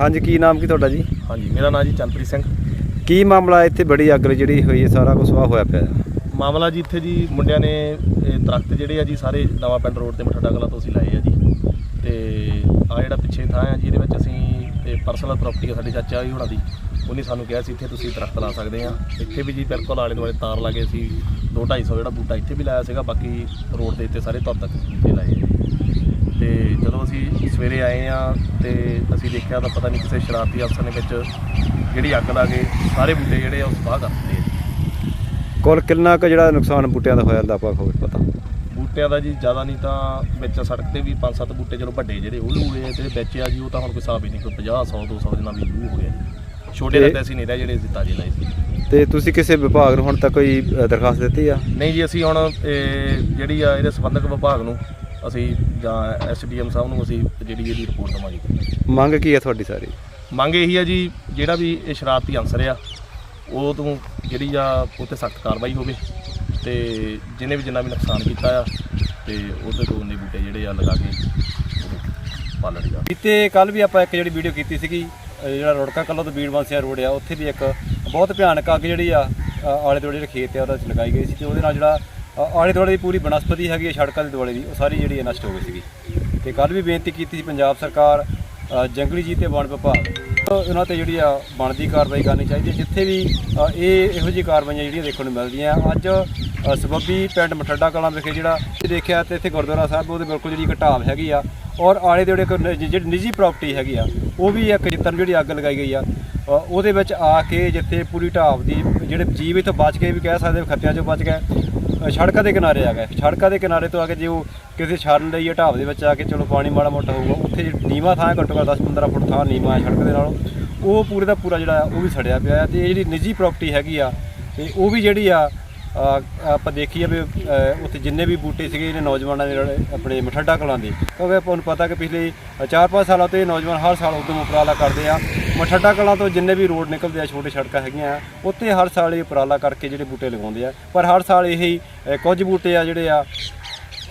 ਹਾਂਜੀ ਕੀ ਨਾਮ ਕੀ ਤੁਹਾਡਾ ਜੀ? ਹਾਂਜੀ ਮੇਰਾ ਨਾਮ ਜੀ ਚੰਨਪ੍ਰੀਤ ਸਿੰਘ। ਕੀ ਮਾਮਲਾ ਇੱਥੇ ਬੜੀ ਅੱਗ ਜਿਹੜੀ ਹੋਈ ਹੈ ਸਾਰਾ ਕੁਝ ਸਵਾਹ ਹੋਇਆ ਪਿਆ? ਮਾਮਲਾ ਜੀ ਇੱਥੇ ਜੀ ਮੁੰਡਿਆਂ ਨੇ ਇਹ ਦਰਖਤ ਜਿਹੜੇ ਆ ਜੀ ਸਾਰੇ ਨਵਾਂ ਪਿੰਡ ਰੋਡ ਤੇ ਮਠੜਾ ਕਲਾ ਤੋਂ ਅਸੀਂ ਲਾਏ ਆ ਜੀ। ਤੇ ਆ ਜਿਹੜਾ ਪਿੱਛੇ ਥਾਂ ਆ ਜੀ ਇਹਦੇ ਵਿੱਚ ਅਸੀਂ ਪਰਸਨਲ ਪ੍ਰਾਪਰਟੀ ਆ ਸਾਡੇ ਚਾਚਾ ਜੀ ਹੋਣਾ ਦੀ ਉਹਨੇ ਸਾਨੂੰ ਕਿਹਾ ਸੀ ਇੱਥੇ ਤੁਸੀਂ ਦਰਖਤ ਲਾ ਸਕਦੇ ਆ। ਇੱਥੇ ਵੀ ਜੀ ਬਿਲਕੁਲ ਆਲੇ ਦੁਆਲੇ ਤਾਰ ਲਾ ਕੇ ਅਸੀਂ 2 250 ਜਿਹੜਾ ਬੂਟਾ ਇੱਥੇ ਵੀ ਲਾਇਆ ਸੀਗਾ ਬਾਕੀ ਰੋਡ ਦੇ ਉੱਤੇ ਸਾਰੇ ਤੁਰ ਤੱਕ ਲਾਏ ਆ ਜੀ। ਤੇ ਜਦੋਂ ਅਸੀਂ ਸਵੇਰੇ ਆਏ ਆ ਤੇ ਅਸੀਂ ਦੇਖਿਆ ਤਾਂ ਪਤਾ ਨਹੀਂ ਕਿਸੇ ਸ਼ਰਾਰਤੀ ਅਫਸਰ ਨੇ ਵਿੱਚ ਜਿਹੜੀ ਅੱਗ ਲਾ ਕੇ ਸਾਰੇ ਬੂਟੇ ਜਿਹੜੇ ਆ ਉਹ ਸਵਾਹ ਕਰ ਦਿੱਤੇ ਕੁੱਲ ਕਿੰਨਾ ਕੁ ਜਿਹੜਾ ਨੁਕਸਾਨ ਬੂਟਿਆਂ ਦਾ ਹੋਇਆ ਦਾ ਆਪਾਂ ਖਬਰ ਪਤਾ। ਬੂਟਿਆਂ ਦਾ ਜੀ ਜ਼ਿਆਦਾ ਨਹੀਂ ਤਾਂ ਵਿੱਚ ਸੜਕ ਤੇ ਵੀ 5-7 ਬੂਟੇ ਚਲੋ ਵੱਡੇ ਜਿਹੜੇ ਉਹ ਲੂ ਗਏ ਤੇ ਵਿੱਚ ਆ ਜੀ ਉਹ ਤਾਂ ਹੁਣ ਕੋਈ ਹਿਸਾਬ ਹੀ ਨਹੀਂ ਕੋਈ 50 100 200 ਜਿੰਨਾ ਵੀ ਲੂ ਹੋ ਗਿਆ। ਜੀ। ਛੋਟੇ ਤੇ- ਤਾਂ ਅਸੀਂ ਨਹੀਂ ਰਹੇ ਜਿਹੜੇ ਅਸੀਂ ਤਾਜ਼ੇ ਲਾਏ ਸੀ। ਤੇ ਤੁਸੀਂ ਕਿਸੇ ਵਿਭਾਗ ਨੂੰ ਹੁਣ ਤੱਕ ਕੋਈ ਅ, ਦਰਖਾਸਤ ਦਿੱਤੀ ਆ? ਨਹੀਂ ਜੀ ਅਸੀਂ ਹੁਣ ਇਹ ਜਿਹੜੀ ਆ ਇਹਦੇ ਸੰਬੰਧਕ ਵਿਭਾਗ ਨੂੰ ਅਸੀਂ ਜਾਂ ਐਸਡੀਐਮ ਸਾਹਿਬ ਨੂੰ ਅਸੀਂ ਜਿਹੜੀ ਇਹਦੀ ਰਿਪੋਰਟ ਦਵਾਂਗੇ। ਮੰਗ ਕੀ ਹੈ ਤੁਹਾਡੀ ਸਾਰੀ? ਮੰਗ ਇਹੀ ਆ ਜੀ ਜਿਹੜਾ ਵੀ ਇਹ ਸ਼ਰਾਰਤੀ ਅਨਸਰ ਆ ਉਹ ਤੋਂ ਜਿਹੜੀ ਆ ਉਹ ਤੇ ਸਖਤ ਕਾਰਵਾਈ ਹੋਵੇ ਤੇ ਜਿਹਨੇ ਵੀ ਜਿੰਨਾ ਵੀ ਨੁਕਸਾਨ ਕੀਤਾ ਆ ਤੇ ਉਹਦੇ ਤੋਂ ਉਹਨੇ ਬੂਟੇ ਜਿਹੜੇ ਆ ਲਗਾ ਕੇ ਪਾਲਣ ਦਾ ਬੀਤੇ ਕੱਲ ਵੀ ਆਪਾਂ ਇੱਕ ਜਿਹੜੀ ਵੀਡੀਓ ਕੀਤੀ ਸੀਗੀ ਜਿਹੜਾ ਰੋੜਕਾ ਕੱਲੋ ਤੋਂ ਬੀੜ ਬਾਂਸਿਆ ਰੋਡ ਆ ਉੱਥੇ ਵੀ ਇੱਕ ਬਹੁਤ ਭਿਆਨਕ ਅੱਗ ਜਿਹੜੀ ਆ ਆਲੇ ਦੁਆਲੇ ਜਿਹੜੇ ਖੇਤ ਆ ਉਹਦੇ ਵਿੱਚ ਲਗਾਈ ਗਈ ਸੀ ਤੇ ਉਹਦੇ ਨਾਲ ਜਿਹੜਾ ਆਲੇ ਦੁਆਲੇ ਦੀ ਪੂਰੀ ਬਨਸਪਤੀ ਹੈਗੀ ਆ ਸੜਕਾਂ ਦੇ ਦੁਆਲੇ ਦੀ ਉਹ ਸਾਰੀ ਜਿਹੜੀ ਹੈ ਨਸ਼ਟ ਹੋ ਗਈ ਸੀਗੀ। ਤੇ ਕੱਲ ਵੀ ਬੇਨਤੀ ਕੀਤੀ ਸੀ ਪੰਜਾਬ ਸਰਕਾਰ ਜੰਗਲੀ ਜੀਵ ਤੇ ਵਣ ਵਿਭਾਗ ਉਹਨਾਂ ਤੇ ਜਿਹੜੀ ਆ ਬਣਦੀ ਕਾਰਵਾਈ ਕਰਨੀ ਚਾਹੀਦੀ ਹੈ। ਜਿੱਥੇ ਵੀ ਇਹ ਇਹੋ ਜਿਹੀ ਕਾਰਵਾਈਆਂ ਜਿਹੜੀਆਂ ਦੇਖਣ ਨੂੰ ਮਿਲਦੀਆਂ ਅੱਜ ਸਬੱਬੀ ਪਿੰਡ ਮਠੱਡਾ ਕਲਾਂ ਵਿਖੇ ਜਿਹੜਾ ਇਹ ਦੇਖਿਆ ਤੇ ਇੱਥੇ ਗੁਰਦੁਆਰਾ ਸਾਹਿਬ ਉਹਦੇ ਬਿਲਕੁਲ ਜਿਹੜੀ ਇੱਕ ਢਾਬ ਹੈਗੀ ਆ ਔਰ ਆਲੇ ਦੁਆਲੇ ਕੋਈ ਨਿ- ਜਿਹੜੀ ਨਿੱਜੀ ਪ੍ਰਾਪਰਟੀ ਹੈਗੀ ਆ ਉਹ ਵੀ ਇੱਕ ਜਿੱਤਨ ਜਿਹੜੀ ਅੱਗ ਲਗਾਈ ਗਈ ਆ। ਉਹਦੇ ਵਿੱਚ ਆ ਕੇ ਜਿੱਥੇ ਪੂਰੀ ਢਾਬ ਦੀ ਜਿਹੜੇ ਜੀਵ ਇੱਥੋਂ ਬਚ ਕੇ ਵੀ ਕਹਿ ਸਕਦੇ ਹਾਂ, ਖੱਤਿਆਂ ਚੋਂ ਬਚ ਗਏ ਸੜਕਾਂ ਦੇ ਕਿਨਾਰੇ ਆ ਗਏ। ਸੜਕਾਂ ਦੇ ਕਿਨਾਰੇ ਤੋਂ ਆ ਕੇ ਜੇ ਉਹ ਕਿਸੇ ਛਾਰਨ ਲਈ ਢਾਬ ਦੇ ਵਿੱਚ ਆ ਕੇ ਚਲੋ ਪਾਣੀ ਮਾੜਾ ਮੋਟਾ ਹੋਊਗਾ, ਉੱਥੇ ਨੀਵਾ ਥਾਂ ਘੱਟੋ ਘੱਟ 10-15 ਫੁੱਟ ਥਾਂ ਨੀਵਾ ਹੈ ਸੜਕ ਦੇ ਨਾਲੋਂ, ਉਹ ਪੂਰੇ ਦਾ ਪੂਰਾ ਜਿਹੜਾ ਆ, ਉਹ ਵੀ ਸੜਿਆ ਪਿਆ ਹੈ ਤੇ ਇਹ ਜਿਹੜੀ ਨਿੱਜੀ ਪ੍ਰਾਪਰਟੀ ਹੈਗੀ ਆ, ਤੇ ਉਹ ਵੀ ਜਿਹੜੀ ਆ ਆਪਾਂ ਦੇਖੀਏ ਵੀ ਉੱਥੇ ਜਿੰਨੇ ਵੀ ਬੂਟੇ ਸੀਗੇ ਇਹਨੇ ਨੌਜਵਾਨਾਂ ਦੇ ਜਿਹੜੇ ਆਪਣੇ ਮਠੱਡਾ ਕਲਾਂ ਦੇ, ਕਿਉਂਕਿ ਆਪਾਂ ਨੂੰ ਪਤਾ ਕਿ ਪਿਛਲੇ 4-5 ਸਾਲਾਂ ਤੋਂ ਇਹ ਨੌਜਵਾਨ ਹਰ ਸਾਲ ਉਦਮ ਉਪਰਾਲਾ ਕਰਦੇ ਆ ਮਠੱਡਾ ਕਲਾਂ ਤੋਂ ਜਿੰਨੇ ਵੀ ਰੋਡ ਨਿਕਲਦੇ ਆ, ਛੋਟੇ ਸੜਕਾਂ ਹੈਗੀਆਂ ਆ, ਉੱਥੇ ਹਰ ਸਾਲ ਇਹ ਉਪਰਾਲਾ ਕਰਕੇ ਜਿਹੜੇ ਬੂਟੇ ਲਗਾਉਂਦੇ ਆ। ਪਰ ਹਰ ਸਾਲ ਇਹ ਹੀ ਕੁਝ ਬੂਟੇ ਆ ਜਿਹੜੇ ਆ,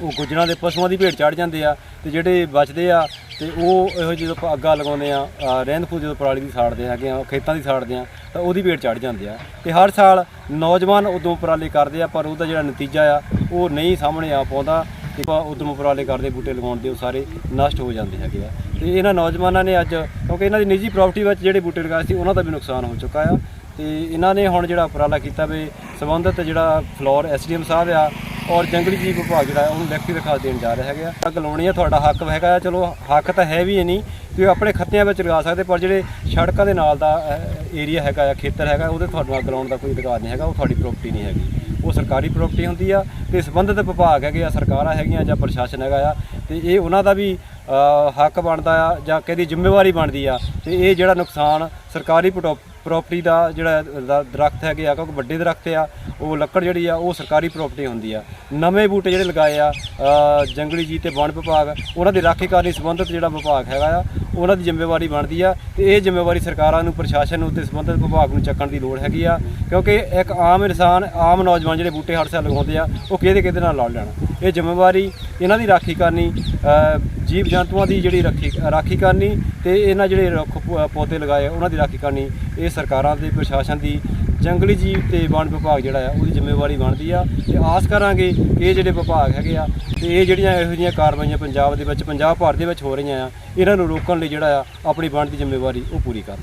ਉਹ ਗੁੱਜਰਾਂ ਦੇ ਪਸ਼ੂਆਂ ਦੀ ਭੇਟ ਚੜ ਜਾਂਦੇ ਆ ਤੇ ਜਿਹੜੇ ਬਚਦੇ ਆ ਤੇ ਉਹ ਇਹੋ ਜਦੋਂ ਆਪਾਂ ਅੱਗਾ ਲਗਾਉਂਦੇ ਆ ਰਹਿੰਦ ਖੂੰਹਦ ਜਦੋਂ ਪਰਾਲੀ ਦੀ ਸਾੜਦੇ ਹੈਗੇ ਆ, ਖੇਤਾਂ ਦੀ ਸਾੜਦੇ ਆ, ਤਾਂ ਉਹਦੀ ਭੇਟ ਚੜ ਜਾਂਦੇ ਆ। ਤੇ ਹਰ ਸਾਲ ਨੌਜਵਾਨ ਉਦੋਂ ਉਪਰਾਲੇ ਕਰਦੇ ਆ, ਪਰ ਉਹਦਾ ਜਿਹੜਾ ਨਤੀਜਾ ਆ, ਉਹ ਨਹੀਂ ਸਾਹਮਣੇ ਆ ਪਾਉਂਦਾ। ਆਪਾਂ ਉਦੋਂ ਉਪਰਾਲੇ ਕਰਦੇ, ਬੂਟੇ ਲਗਾਉਣ ਦੇ, ਉਹ ਸਾਰੇ ਨਸ਼ਟ ਹੋ ਜਾਂਦੇ ਹੈਗੇ ਆ। ਤੇ ਇਹਨਾਂ ਨੌਜਵਾਨਾਂ ਨੇ ਅੱਜ, ਕਿਉਂਕਿ ਇਹਨਾਂ ਦੀ ਨਿੱਜੀ ਪ੍ਰਾਪਰਟੀ ਵਿੱਚ ਜਿਹੜੇ ਬੂਟੇ ਲਗਾਏ ਸੀ, ਉਹਨਾਂ ਦਾ ਵੀ ਨੁਕਸਾਨ ਹੋ ਚੁੱਕਾ ਆ। ਤੇ ਇਹਨਾਂ ਨੇ ਹੁਣ ਜਿਹੜਾ ਉਪਰਾਲਾ ਕੀਤਾ ਵੀ ਸੰਬੰਧਿਤ ਜਿਹੜਾ ਫਲੋਰ ਐਸਡੀਐਮ ਸਾਹਿਬ ਆ, ਔਰ ਜੰਗਲੀ ਜੀਵ ਵਿਭਾਗ ਜਿਹੜਾ ਹੈ ਉਹਨੂੰ ਲਿਖਤੀ ਦਿਖਾ ਦੇਣ ਜਾ ਰਿਹਾ ਹੈਗਾ ਅੱਗ ਲਾਉਣੀ ਆ, ਤੁਹਾਡਾ ਹੱਕ ਹੈਗਾ ਆ, ਚਲੋ, ਹੱਕ ਤਾਂ ਹੈ ਵੀ ਨਹੀਂ, ਤੁਸੀਂ ਆਪਣੇ ਖੱਤਿਆਂ ਵਿੱਚ ਲਗਾ ਸਕਦੇ, ਪਰ ਜਿਹੜੇ ਸੜਕਾਂ ਦੇ ਨਾਲ ਦਾ ਏਰੀਆ ਹੈਗਾ ਆ, ਖੇਤਰ ਹੈਗਾ, ਉਹਦੇ ਤੁਹਾਨੂੰ ਅੱਗ ਲਾਉਣ ਦਾ ਕੋਈ ਅਧਿਕਾਰ ਨਹੀਂ ਹੈਗਾ, ਉਹ ਤੁਹਾਡੀ ਪ੍ਰਾਪਰਟੀ ਨਹੀਂ ਹੈਗੀ। ਉਹ ਸਰਕਾਰੀ ਪ੍ਰਾਪਰਟੀ ਹੁੰਦੀ ਆ ਤੇ ਸੰਬੰਧਿਤ ਵਿਭਾਗ ਹੈਗੇ ਆ, ਸਰਕਾਰਾਂ ਹੈਗੀਆਂ ਜਾਂ ਪ੍ਰਸ਼ਾਸਨ ਹੈਗਾ ਆ, ਤੇ ਇਹ ਉਹਨਾਂ ਦਾ ਵੀ ਹੱਕ ਬਣਦਾ ਆ ਜਾਂ ਕਿਹਦੀ ਜ਼ਿੰਮੇਵਾਰੀ ਬਣਦੀ ਆ, ਤੇ ਇਹ ਜਿਹੜਾ ਨੁਕਸਾਨ ਸਰਕਾਰੀ ਪ੍ਰੋ- ਪ੍ਰਾਪਰਟੀ ਦਾ ਜਿਹੜਾ ਦ- ਦਰਖਤ ਹੈਗੇ ਆ, ਕਿਉਂਕਿ ਵੱਡੇ ਦਰਖਤ ਆ, ਉਹ ਲੱਕੜ ਜਿਹੜੀ ਆ, ਉਹ ਸਰਕਾਰੀ ਪ੍ਰਾਪਰਟੀ ਹੁੰਦੀ ਆ। ਨਵੇਂ ਬੂਟੇ ਜਿਹੜੇ ਲਗਾਏ ਆ ਜੰਗਲੀ ਜੀ ਤੇ ਵਣ ਵਿਭਾਗ, ਉਹਨਾਂ ਦੀ ਰਾਖੀ ਕਰਨੀ ਸੰਬੰਧਿਤ ਜਿਹੜਾ ਵਿਭਾਗ ਹੈਗਾ ਆ ਉਹਨਾਂ ਦੀ ਜ਼ਿੰਮੇਵਾਰੀ ਬਣਦੀ ਆ ਤੇ ਇਹ ਜ਼ਿੰਮੇਵਾਰੀ ਸਰਕਾਰਾਂ ਨੂੰ, ਪ੍ਰਸ਼ਾਸਨ ਨੂੰ ਤੇ ਸੰਬੰਧਿਤ ਵਿਭਾਗ ਨੂੰ ਚੱਕਣ ਦੀ ਲੋੜ ਹੈਗੀ ਆ, ਕਿਉਂਕਿ ਇੱਕ ਆਮ ਇਨਸਾਨ, ਆਮ ਨੌਜਵਾਨ ਜਿਹੜੇ ਬੂਟੇ ਹਰ ਸਾਲ ਲਗਾਉਂਦੇ ਆ, ਉਹ ਕਿਹਦੇ ਕਿਹਦੇ ਨਾਲ ਲੜ ਲੈਣਾ। ਇਹ ਜ਼ਿੰਮੇਵਾਰੀ ਇਹਨਾਂ ਦੀ ਰਾਖੀ ਕਰਨੀ ਜੀਵ ਜੰਤੂਆਂ ਦੀ ਜਿਹੜੀ ਰਾਖੀ ਰਾਖੀ ਕਰਨੀ ਤੇ ਇਹਨਾਂ ਜਿਹੜੇ ਰੁੱਖ ਪੌਦੇ ਲਗਾਏ, ਉਹਨਾਂ ਦੀ ਰਾਖੀ ਕਰਨੀ, ਇਹ ਸਰਕਾਰਾਂ ਦੇ, ਪ੍ਰਸ਼ਾਸਨ ਦੀ ਜੰਗਲੀ ਜੀਵ ਤੇ ਵਣ ਵਿਭਾਗ ਜਿਹੜਾ ਆ, ਉਹਦੀ ਜ਼ਿੰਮੇਵਾਰੀ ਬਣਦੀ ਆ ਤੇ ਆਸ ਕਰਾਂਗੇ ਕਿ ਇਹ ਜਿਹੜੇ ਵਿਭਾਗ ਹੈਗੇ ਆ ਤੇ ਇਹ ਜਿਹੜੀਆਂ ਇਹੋ ਜਿਹੀਆਂ ਕਾਰਵਾਈਆਂ ਪੰਜਾਬ ਦੇ ਵਿੱਚ, ਪੰਜਾਬ ਭਰ ਦੇ ਵਿੱਚ ਹੋ ਰਹੀਆਂ ਆ, ਇਹਨਾਂ ਨੂੰ ਰੋਕਣ ਲਈ ਜਿਹੜਾ ਆ, ਆਪਣੀ ਬਣਦੀ ਜ਼ਿੰਮੇਵਾਰੀ ਉਹ ਪੂਰੀ ਕਰਨ।